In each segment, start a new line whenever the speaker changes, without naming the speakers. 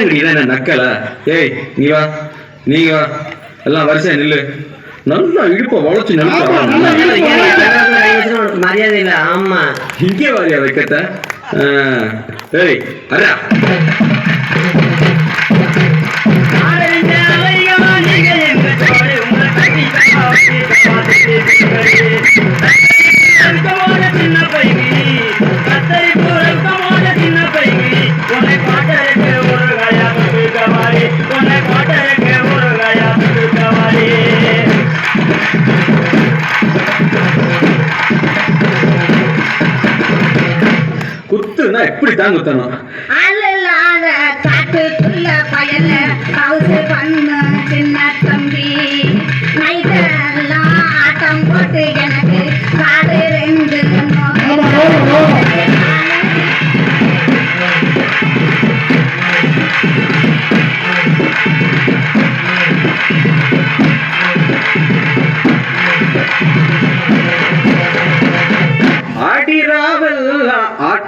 பாடுங்கடி இதான் என்ன நக்கல? ஏய் நீ வா நீங்க வா. எல்லாம் வரிசையா நில்லு. நல்லா இடுப்ப வளைச்சு
உனக்கு மரியாதை இல்ல ஆமா.
இங்கே வாரியா வைக்கத்த ஏய் அரா குத்துனா எப்படி தான் குத்தணும்
அல்லாத காட்டுக்குள்ள பயல கவுசு பண்ணு சின்ன தம்பி. நைட்டெல்லாம் ஆட்டம் போட்டு எனக்கு காடு ரெண்டு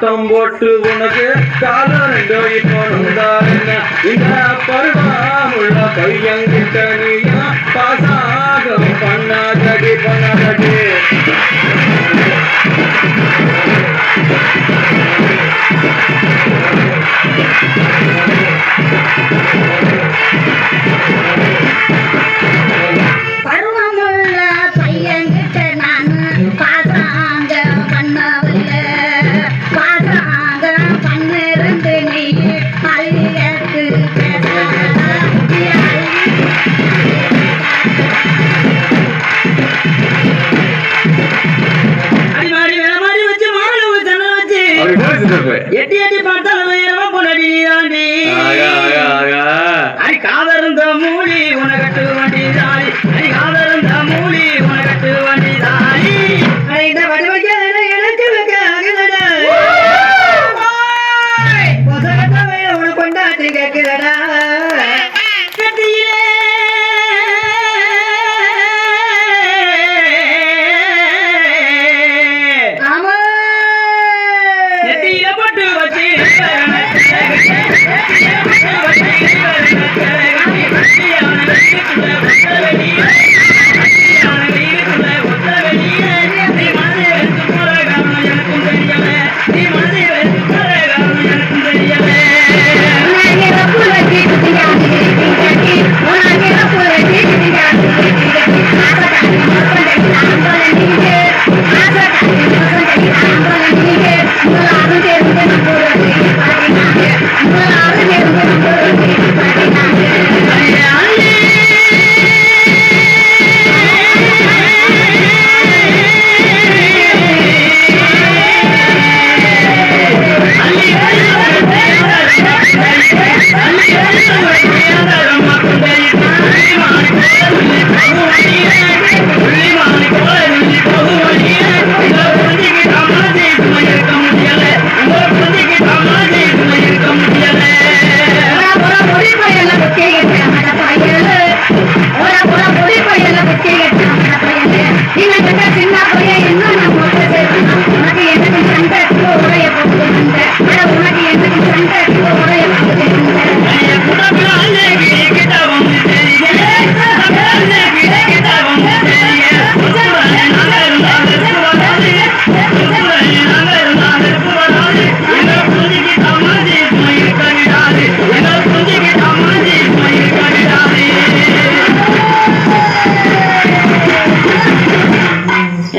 ஆட்டம் போட்டு உனக்கு காலம் ரெண்டோ இப்போ நொந்தாருங்க இந்த பருவமுள்ள பையன்கிட்ட நீயா பாசாகம் பண்ணாதடி பண்ணாதடி.
எட்டி பார்த்தாலும் உயரமா
ஆகா
அடி காதருந்த மூலி உனகட்டு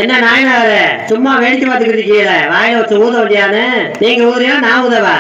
என்ன நாயனாரு? சும்மா வேடிக்கை பார்த்துக்கிட்டு இருக்கீங்களே? வாயில வச்சு ஊத வேண்டியானு நீங்க ஊதுறியா நான் ஊதவா?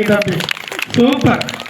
తప్పి సూపర్.